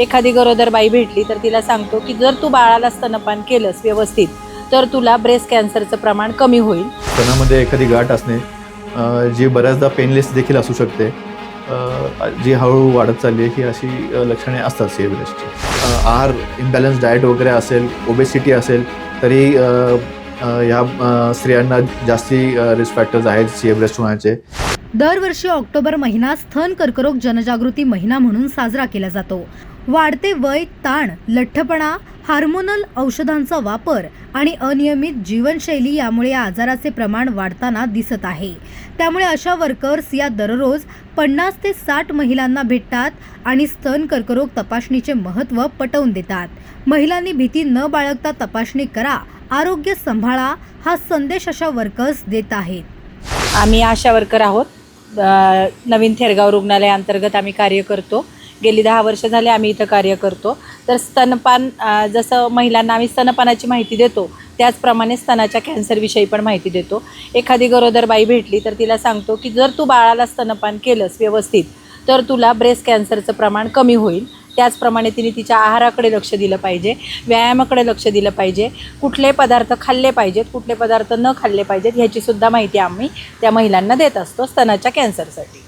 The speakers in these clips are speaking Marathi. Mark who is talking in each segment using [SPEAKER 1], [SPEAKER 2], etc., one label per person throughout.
[SPEAKER 1] एखादी गरोदर बाई भेटली तर तिला सांगतो की जर तू बाळाला स्तनपान केलंस व्यवस्थित तर तुला ब्रेस्ट कॅन्सरचं प्रमाण कमी होईल.
[SPEAKER 2] स्तनामध्ये एखादी गाठ असणे जी बऱ्याचदा पेनलेस देखील असू शकते. जी हळूहळू वाढत चालली आहे ही अशी लक्षणे असतात सी ब्रेस्टची आहार इम्बॅलन्स डाएट वगैरे असेल ओबेसिटी असेल तरी ह्या स्त्रियांना जास्ती रिस्क फॅक्टर्स आहेत सी ब्रेस्ट होण्याचे.
[SPEAKER 3] दरवर्षी ऑक्टोबर महिना स्तन कर्करोग जनजागृती महिना म्हणून साजरा केला जातो. वाढते वय ताण लठ्ठपणा हार्मोनल औषधांचा वापर आणि अनियमित जीवनशैली यामुळे या आजाराचे प्रमाण वाढताना दिसत आहे. त्यामुळे अशा वर्कर्स या दररोज पन्नास ते साठ महिलांना भेटतात आणि स्तन कर्करोग तपासणीचे महत्त्व पटवून देतात. महिलांनी भीती न बाळगता तपासणी करा आरोग्य सांभाळा हा संदेश अशा वर्कर्स देत आहेत.
[SPEAKER 1] आम्ही आशा वर्कर आहोत. नवीन थेरगाव रुग्णालयाअंतर्गत आम्ही कार्य करतो. गेली दहा वर्ष झाले आम्ही इथं कार्य करतो. तर स्तनपान जसं महिलांना आम्ही स्तनपानाची माहिती देतो त्याचप्रमाणे स्तनाच्या कॅन्सरविषयी पण माहिती देतो. एखादी गरोदर बाई भेटली तर तिला सांगतो की जर तू बाळाला स्तनपान केलंस व्यवस्थित तर तुला ब्रेस्ट कॅन्सरचं प्रमाण कमी होईल. त्याचप्रमाणे तिने तिच्या आहाराकडे लक्ष दिलं पाहिजे व्यायामाकडे लक्ष दिलं पाहिजे कुठले पदार्थ खाल्ले पाहिजेत कुठले पदार्थ न खाल्ले पाहिजेत ह्याचीसुद्धा माहिती आम्ही त्या महिलांना देत असतो स्तनाच्या कॅन्सरसाठी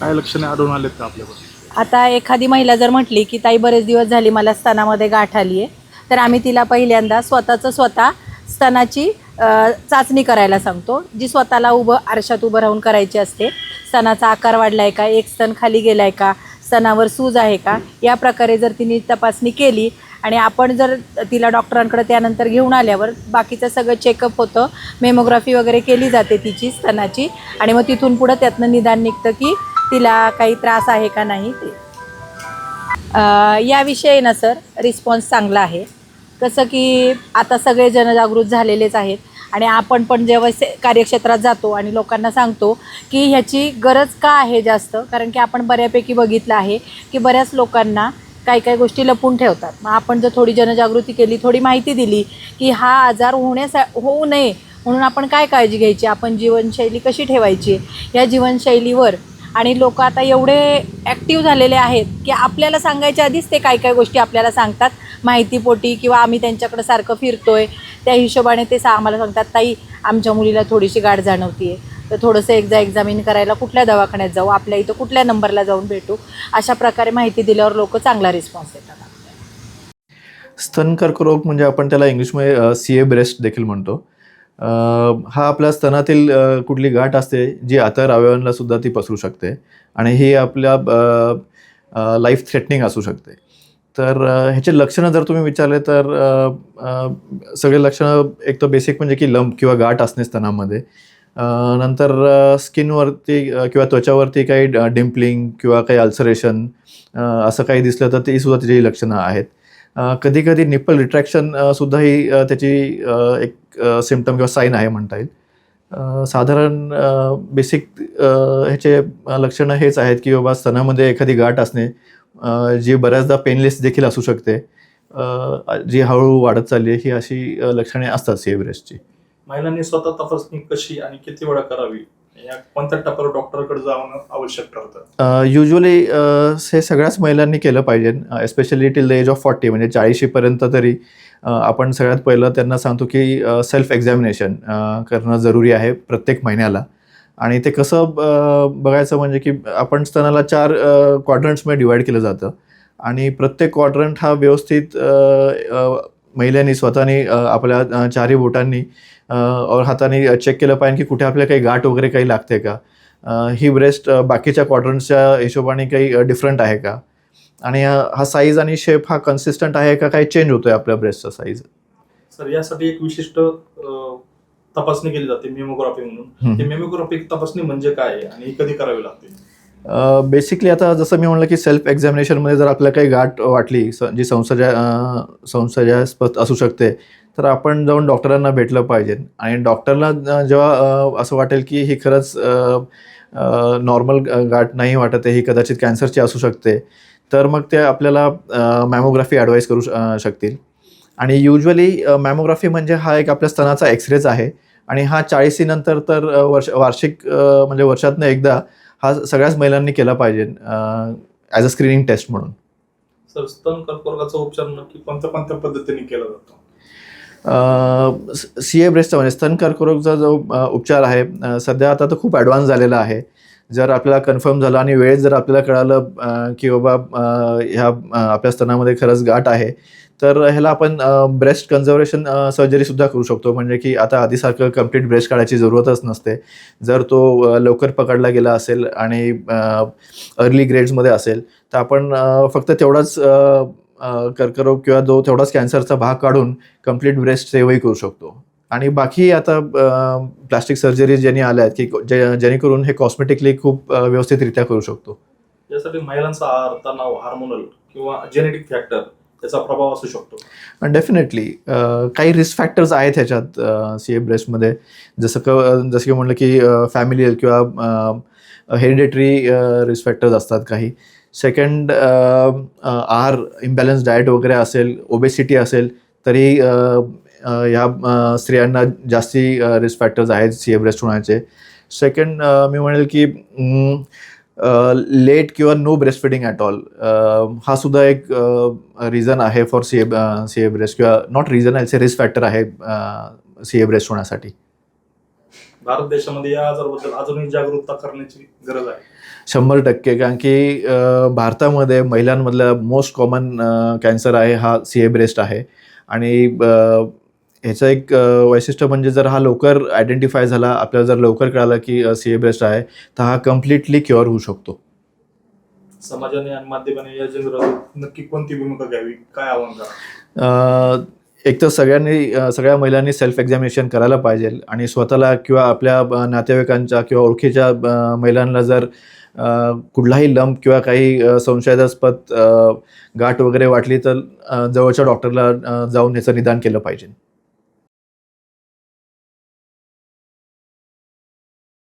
[SPEAKER 4] काय लक्षणे आढळून आलेत का आपल्याकडे
[SPEAKER 1] आता एखादी महिला जर म्हटली की ताई बरेच दिवस झाली मला स्तनामध्ये गाठ आली आहे तर आम्ही तिला पहिल्यांदा स्वतःचं स्वतः स्तनाची चाचणी करायला सांगतो जी स्वतःला उभं आरशात उभं राहून करायची असते. स्तनाचा आकार वाढला आहे का? एक स्तन खाली गेला आहे का? स्तनावर सूज आहे का? या प्रकारे जर तिने तपासणी केली आणि आपण जर तिला डॉक्टरांकडे त्यानंतर घेऊन आल्यावर बाकीचं सगळं चेकअप होतं मेमोग्राफी वगैरे केली जाते तिची स्तनाची आणि मग तिथून पुढं त्यातनं निदान निघतं की तिला काही त्रास आहे का नाही ते. याविषयी ना सर रिस्पॉन्स चांगला आहे. कसं की आता सगळे जनजागृत झालेलेच आहेत आणि आपण पण जेव्हा से कार्यक्षेत्रात जातो आणि लोकांना सांगतो की ह्याची गरज का आहे जास्त कारण की आपण बऱ्यापैकी बघितलं आहे की बऱ्याच लोकांना काही काही गोष्टी लपून ठेवतात. मग आपण जर थोडी जनजागृती केली थोडी माहिती दिली की हा आजार होण्यासा होऊ नये म्हणून आपण काय काळजी घ्यायची? आपण जीवनशैली कशी ठेवायची? या जीवनशैलीवर आणि लोक आता एवढे ॲक्टिव्ह झालेले आहेत की आपल्याला सांगायच्या आधीच ते काय काय गोष्टी आपल्याला सांगतात. माहितीपोटी किंवा आम्ही त्यांच्याकडे सारखं फिरतो आहे त्या हिशोबाने ते सा आम्हाला सांगतात ताई आमच्या मुलीला थोडीशी गाठ जाणवती तर थोडंसं एकदा एक्झामिन करायला कुठल्या दवाखान्यात जाऊ आपल्या इथं कुठल्या नंबरला जाऊन भेटू. अशा प्रकारे माहिती दिल्यावर लोक चांगला रिस्पॉन्स देतात
[SPEAKER 2] स्तन कर्करोग म्हणजे आपण त्याला इंग्लिशमध्ये सी ए ब्रेस्ट देखील म्हणतो. हा आपल्या स्तनातील कुठली गाठ असते जी आतर अवयवांना सुद्धा ती पसरू शकते. आणि ही आपल्या लाईफ थ्रेटनिंग असू शकते. तर ह्याचे लक्षणं जर तुम्ही विचारले तर सगळे लक्षणं एक तर बेसिक म्हणजे की लंप किंवा गाठ असणे स्तनामध्ये. नंतर स्किनवरती किंवा त्वचावरती काही डिम्पलिंग किंवा काही अल्सरेशन असं काही दिसलं तर ती सुद्धा त्याची लक्षणं आहेत. कधी कधी निप्पल रिट्रॅक्शन सुद्धा ही त्याची एक सिमटम किंवा साईन आहे म्हणता येईल. साधारण बेसिक ह्याचे लक्षणं हेच आहेत की बाबा स्तनामध्ये एखादी गाठ असणे जी बऱ्याचदा पेनलेस देखील असू शकते. जी हळूहळू वाढत चालली आहे ही अशी लक्षणे असतात सी
[SPEAKER 4] महिलांनी स्वतः तपासणी कशी आणि किती वेळा करावी? या कोणत्या टप्प्यावर डॉक्टरकडे जाणं आवश्यक ठरतं?
[SPEAKER 2] युजली हे सगळ्याच महिलांनी केलं पाहिजे especially till the age of forty म्हणजे चाळीशीपर्यंत तरी आपण सगळ्यात पहिलं त्यांना सांगतो की सेल्फ एक्झामिनेशन करणं जरुरी आहे प्रत्येक महिन्याला. आणि ते कसं बघायचं म्हणजे की आपण स्तनाला चार क्वाड्रंट्समध्ये डिवाईड केलं जातं. आणि प्रत्येक क्वाड्रंट हा व्यवस्थित महिलांनी स्वतःनी आपल्या अ, चारही बोटांनी और हाताने चेक केलं पाहिजे की कुठे आपल्या काही गाठ वगैरे काही लागते का? ही ब्रेस्ट बाकीच्या क्वाड्रंट्सच्या हिशोबाने काही डिफरंट आहे का? आणि हा साईज आणि शेप हा कन्सिस्टंट आहे का? काही चेंज होतोय आपल्या ब्रेस्टचा साईज
[SPEAKER 4] सर यासाठी एक विशिष्ट तपासणी केली जाते मेमोग्राफी म्हणून. ही मेमोग्राफी तपासणी म्हणजे काय? आणि कधी करावी लागते?
[SPEAKER 2] बेसिकली आता जसं मी म्हणलं की सेल्फ एक्झामिनेशनमध्ये जर आपल्याला काही गाठ वाटली स जी संसर्जा संसर्जास्पद असू शकते तर आपण जाऊन डॉक्टरांना भेटलं पाहिजे. आणि डॉक्टरला जेव्हा असं वाटेल की ही खरंच नॉर्मल गाठ नाही वाटत आहे ही कदाचित कॅन्सरची असू शकते तर मग ते आपल्याला मॅमोग्राफी ॲडवाईस करू श शकतील. आणि युजली मॅमोग्राफी म्हणजे हा एक आपल्या स्तनाचा एक्सरेच आहे. आणि हा चाळीसीनंतर तर वर्ष वार्षिक म्हणजे वर्षातनं एकदा हा सगळ्याच महिलांनी केला पाहिजे ॲज अ स्क्रीनिंग टेस्ट म्हणून.
[SPEAKER 4] सर स्तन कर्करोगाचा उपचार नक्की कोणत्या कोणत्या पद्धतीने केला जातो?
[SPEAKER 2] सी ए ब्रेस्टचा म्हणजे स्तन कर्करोगचा जो उपचार आहे सध्या आता तर खूप ॲडव्हान्स झालेला आहे. जर आपल्याला कन्फर्म झालं आणि वेळेत जर आपल्याला कळालं की बाबा ह्या आपल्या स्तनामध्ये खरंच गाठ आहे तर ह्याला आपण ब्रेस्ट कन्झर्वेशन सर्जरीसुद्धा करू शकतो. म्हणजे की आता आधीसारखं कंप्लीट ब्रेस्ट काढायची जरूरतच नसते. जर तो लवकर पकडला गेला असेल आणि अर्ली ग्रेड्समध्ये असेल तर आपण फक्त तेवढाच कर्करोग किंवा जो तेवढाच कॅन्सरचा भाग काढून कंप्लीट ब्रेस्ट सेवही करू शकतो. आणि बाकी आता प्लास्टिक सर्जरी ज्यांनी आल्या आहेत की जे जेणेकरून हे कॉस्मेटिकली खूप व्यवस्थितरित्या करू शकतो.
[SPEAKER 4] यासाठी महिलांचा तणाव हार्मोनल किंवा जेनेटिक फॅक्टर त्याचा प्रभाव असू शकतो.
[SPEAKER 2] डेफिनेटली काही रिस्क फॅक्टर्स आहेत ह्याच्यात सी ए ब्रेस्टमध्ये जसं क जसं की म्हणलं की फॅमिली किंवा हेरिडेटरी रिस्क फॅक्टर्स असतात काही. सेकंड आहार इम्बॅलन्स डाएट वगैरे असेल ओबेसिटी असेल तरी ह्या स्त्रियांना जास्ती रिस्क फॅक्टर्स आहेत सी ए ब्रेस्ट होण्याचे. सेकंड मी म्हणेल की लेट किंवा no breast feeding at all हा सुद्धा एक रिझन आहे for C A C A breast किंवा नॉट रिझन आहे रिस्क फॅक्टर आहे सी ए ब्रेस्ट होण्यासाठी.
[SPEAKER 4] भारत देशामध्ये या आजाराबद्दल अजूनही जागरूकता करण्याची गरज आहे.
[SPEAKER 2] शंभर टक्के कारण की भारतामध्ये महिलांमधला मोस्ट कॉमन कॅन्सर आहे हा सी ए ब्रेस्ट आहे. आणि ह्याचं एक वैशिष्ट्य म्हणजे जर हा लवकर आयडेंटिफाय झाला आपल्याला जर लवकर कळालं की सी ए ब्रेस्ट आहे तर हा कम्प्लिटली क्युअर होऊ शकतो.
[SPEAKER 4] समाजाने आणि माध्यमाने या जंगलात नक्की कोणती भूमिका घ्यावी? काय आव्हान करा?
[SPEAKER 2] एक तर सगळ्यांनी सगळ्या महिलांनी सेल्फ एक्झामिनेशन करायला पाहिजे आणि स्वतःला किंवा आपल्या नातेवाईकांच्या किंवा ओळखीच्या महिलांना जर कुठलाही लंप किंवा काही संशयास्पद गाठ वगैरे वाटली तर जवळच्या डॉक्टरला जाऊन ह्याचं निदान केलं पाहिजे.